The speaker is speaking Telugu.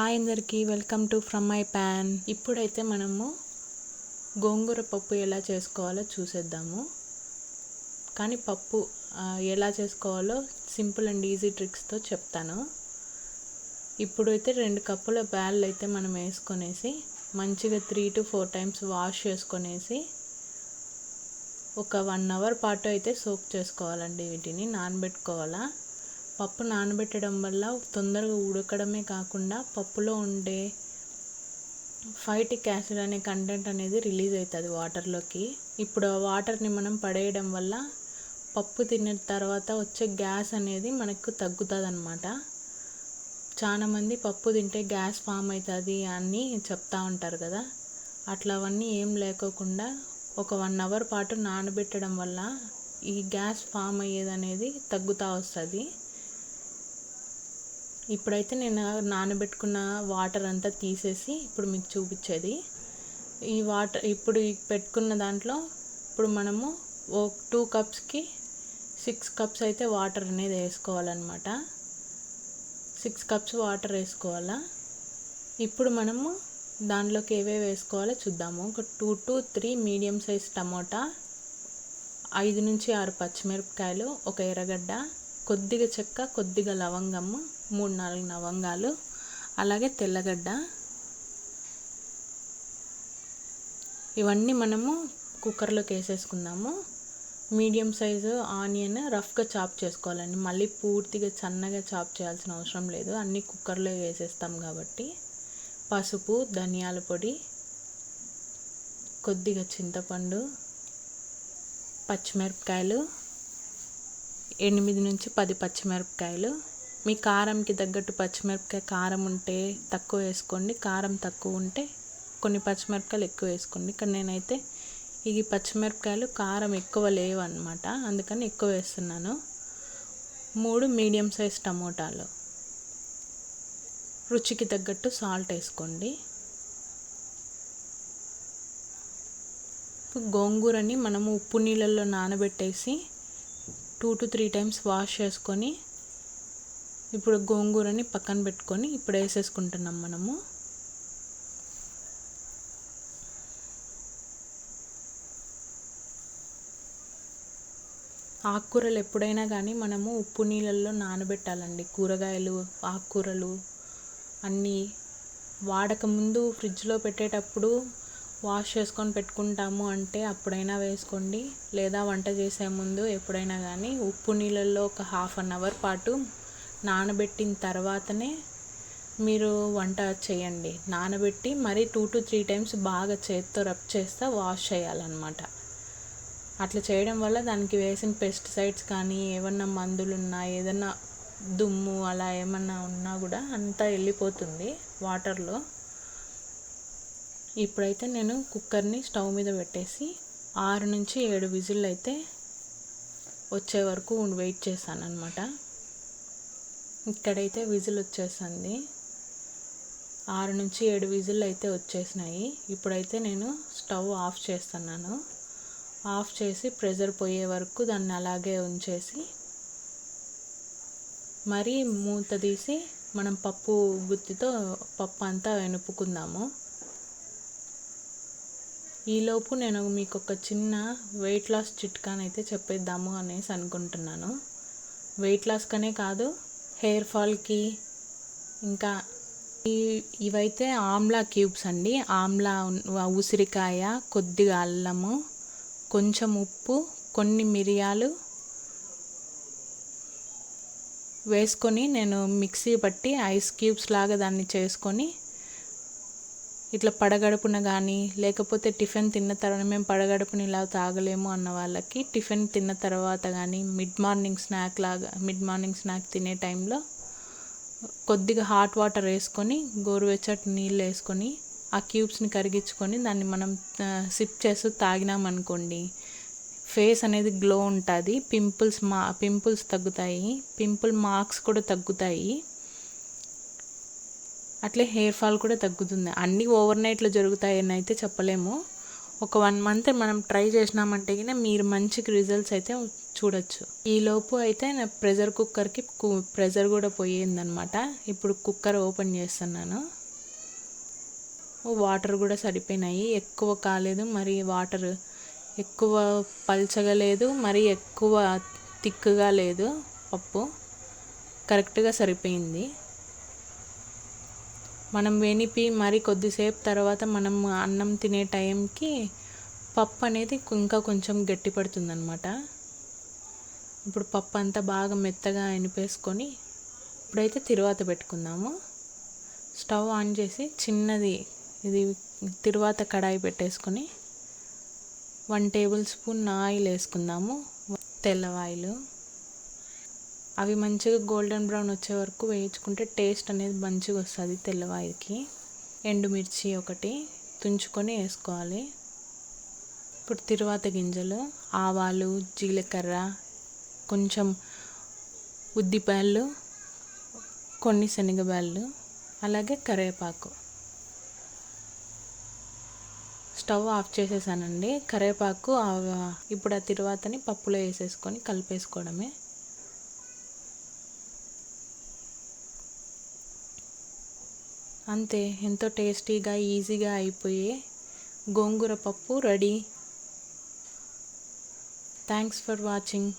హాయ్ అందరికీ welcome to from my pan. ఇప్పుడైతే మనము గోంగూర పప్పు ఎలా చేసుకోవాలో చూసేద్దాము. కానీ పప్పు ఎలా చేసుకోవాలో సింపుల్ అండ్ ఈజీ ట్రిక్స్తో చెప్తాను. ఇప్పుడైతే రెండు కప్పుల బ్యాళ్ళు అయితే మనం వేసుకొనేసి మంచిగా three to four times wash చేసుకొనేసి ఒక వన్ అవర్ పాటు అయితే సోక్ చేసుకోవాలండి వీటిని నానబెట్టుకోవాలా. పప్పు నానబెట్టడం వల్ల తొందరగా ఉడకడమే కాకుండా పప్పులో ఉండే ఫైటిక్ యాసిడ్ అనే కంటెంట్ అనేది రిలీజ్ అవుతుంది వాటర్లోకి. ఇప్పుడు ఆ వాటర్ని మనం పడేయడం వల్ల పప్పు తిన్న తర్వాత వచ్చే గ్యాస్ అనేది మనకు తగ్గుతుంది అనమాట చాలామంది పప్పు తింటే గ్యాస్ ఫామ్ అవుతుంది అని చెప్తా ఉంటారు కదా. అట్లా అవన్నీ ఏం లేకోకుండా ఒక వన్ అవర్ పాటు నానబెట్టడం వల్ల ఈ గ్యాస్ ఫామ్ అయ్యేది అనేది తగ్గుతూ వస్తుంది. ఇప్పుడైతే నేను నానబెట్టుకున్న వాటర్ అంతా తీసేసి ఇప్పుడు మీకు చూపించేది. ఈ వాటర్ ఇప్పుడు పెట్టుకున్న దాంట్లో ఇప్పుడు మనము ఓ టూ కప్స్కి సిక్స్ కప్స్ అయితే వాటర్ అనేది వేసుకోవాలన్నమాట. సిక్స్ కప్స్ వాటర్ వేసుకోవాలా? ఇప్పుడు మనము దాంట్లోకి ఏవేవి వేసుకోవాలో చూద్దాము. ఒక two to three medium size tomato ఐదు నుంచి ఆరు పచ్చిమిరపకాయలు ఒక ఎర్రగడ్డ కొద్దిగా చెక్క కొద్దిగా లవంగము మూడు నాలుగు లవంగాలు అలాగే తెల్లగడ్డ. ఇవన్నీ మనము కుక్కర్లోకి వేసేసుకుందాము. మీడియం సైజు ఆనియన్ రఫ్గా చాప్ చేసుకోవాలండి. మళ్ళీ పూర్తిగా సన్నగా చాప్ చేయాల్సిన అవసరం లేదు. అన్నీ కుక్కర్లో వేసేస్తాం కాబట్టి. పసుపు ధనియాల పొడి కొద్దిగా చింతపండు పచ్చిమిరపకాయలు ఎనిమిది నుంచి పది పచ్చిమిరపకాయలు. మీ కారంకి తగ్గట్టు పచ్చిమిరపకాయ కారం ఉంటే తక్కువ వేసుకోండి. కారం తక్కువ ఉంటే కొన్ని పచ్చిమిరపకాయలు ఎక్కువ వేసుకోండి. ఇక్కడ నేనైతే ఈ పచ్చిమిరపకాయలు కారం ఎక్కువ లేవు అనమాట అందుకని ఎక్కువ వేస్తున్నాను. మూడు మీడియం సైజ్ టమోటాలు. రుచికి తగ్గట్టు సాల్ట్ వేసుకోండి. గోంగూరని మనము ఉప్పు నీళ్ళల్లో నానబెట్టేసి two to three times wash చేసుకొని ఇప్పుడు గోంగూరని పక్కన పెట్టుకొని ఇప్పుడు వేసేసుకుంటున్నాం మనము. ఆకుకూరలు ఎప్పుడైనా కానీ మనము ఉప్పు నీళ్ళల్లో నానబెట్టాలండి. కూరగాయలు ఆకుకూరలు అన్నీ వాడక ముందు ఫ్రిడ్జ్లో పెట్టేటప్పుడు వాష్ చేసుకొని పెట్టుకుంటాము అంటే అప్పుడైనా వేసుకోండి. లేదా వంట చేసే ముందు ఎప్పుడైనా కానీ ఉప్పు నీళ్ళల్లో ఒక హాఫ్ అన్ అవర్ పాటు నానబెట్టిన తర్వాతనే మీరు వంట చేయండి. నానబెట్టి మరీ టూ టు త్రీ టైమ్స్ బాగా చేత్తో రబ్ చేస్తే వాష్ చేయాలన్నమాట. అట్లా చేయడం వల్ల దానికి వేసిన పెస్టిసైడ్స్ కానీ ఏమన్నా మందులు ఉన్నా ఏదన్నా దుమ్ము అలా ఏమన్నా ఉన్నా కూడా అంతా వెళ్ళిపోతుంది వాటర్లో. ఇప్పుడైతే నేను కుక్కర్ని స్టవ్ మీద పెట్టేసి ఆరు నుంచి ఏడు విజిల్ అయితే వచ్చే వరకు వెయిట్ చేశాను అనమాట ఇక్కడైతే విజిల్ వచ్చేసింది. ఆరు నుంచి ఏడు విజిల్ అయితే వచ్చేసినాయి. ఇప్పుడైతే నేను స్టవ్ ఆఫ్ చేస్తున్నాను. ఆఫ్ చేసి ప్రెజర్ పోయే వరకు దాన్ని అలాగే ఉంచేసి మరీ మూత తీసి మనం పప్పు గుత్తితో పప్పు అంతా వెనుపుకుందాము. ఈలోపు నేను మీకు ఒక చిన్న వెయిట్ లాస్ చిట్కానైతే చెప్పేద్దాము అనేసి అనుకుంటున్నాను. వెయిట్ లాస్కనే కాదు హెయిర్ ఫాల్కి ఇంకా ఈ ఇవైతే ఆమ్లా క్యూబ్స్ అండి. ఆమ్లా ఉసిరికాయ కొద్దిగా అల్లము కొంచెం ఉప్పు కొన్ని మిరియాలు వేసుకొని నేను మిక్సీ పట్టి ఐస్ క్యూబ్స్ లాగా దాన్ని చేసుకొని ఇట్లా పడగడుపున కానీ లేకపోతే టిఫిన్ తిన్న తర్వాత మేము పడగడుపున ఇలా తాగలేము అన్న వాళ్ళకి టిఫిన్ తిన్న తర్వాత కానీ మిడ్ మార్నింగ్ స్నాక్ లాగా మిడ్ మార్నింగ్ స్నాక్ తినే టైంలో కొద్దిగా హాట్ వాటర్ వేసుకొని గోరువెచ్చటి నీళ్ళు వేసుకొని ఆ క్యూబ్స్ని కరిగించుకొని దాన్ని మనం సిప్ చేస్తూ తాగినామనుకోండి ఫేస్ అనేది గ్లో ఉంటుంది పింపుల్స్ మా పింపుల్స్ తగ్గుతాయి పింపుల్ మార్క్స్ కూడా తగ్గుతాయి. అట్లే హెయిర్ ఫాల్ కూడా తగ్గుతుంది. అన్నీ ఓవర్ నైట్లో జరుగుతాయని అయితే చెప్పలేము. ఒక వన్ మంత్ మనం ట్రై చేసినామంటే కినా మీరు మంచి రిజల్ట్స్ అయితే చూడొచ్చు. ఈలోపు అయితే నా ప్రెషర్ కుక్కర్కి ప్రెషర్ కూడా పోయిందనమాట ఇప్పుడు కుక్కర్ ఓపెన్ చేస్తున్నాను. వాటర్ కూడా సరిపోయినాయి. ఎక్కువ కాలేదు మరి వాటర్ ఎక్కువ పల్చగా లేదు మరి ఎక్కువ థిక్గా లేదు పప్పు. కరెక్ట్గా సరిపోయింది. మనం వెనిపి మరి కొద్దిసేపు తర్వాత మనం అన్నం తినే టైంకి పప్పు అనేది ఇంకా కొంచెం గట్టి పడుతుంది అనమాట ఇప్పుడు పప్పు అంతా బాగా మెత్తగా అనిపేసుకొని ఇప్పుడైతే తిరువాత పెట్టుకుందాము. స్టవ్ ఆన్ చేసి చిన్నది ఇది తిరువాత కడాయి పెట్టేసుకొని వన్ టేబుల్ స్పూన్ ఆయిల్ వేసుకుందాము. తెల్లవాయిలు. అవి మంచిగా గోల్డెన్ బ్రౌన్ వచ్చే వరకు వేయించుకుంటే టేస్ట్ అనేది మంచిగా వస్తుంది తెల్లవాయికి ఎండుమిర్చి ఒకటి తుంచుకొని వేసుకోవాలి. ఇప్పుడు తిరువాత గింజలు ఆవాలు జీలకర్ర కొంచెం ఉద్దిపాయలు కొన్ని శనగబాళ్ళు అలాగే కరివేపాకు. స్టవ్ ఆఫ్ చేసేసానండి. కరివేపాకు ఇప్పుడు ఆ తిరువాతని పప్పులో వేసేసుకొని కలిపేసుకోవడమే. అంతే ఎంతో టేస్టీగా ఈజీగా అయిపోయే గోంగూర పప్పు రెడీ. Thanks for watching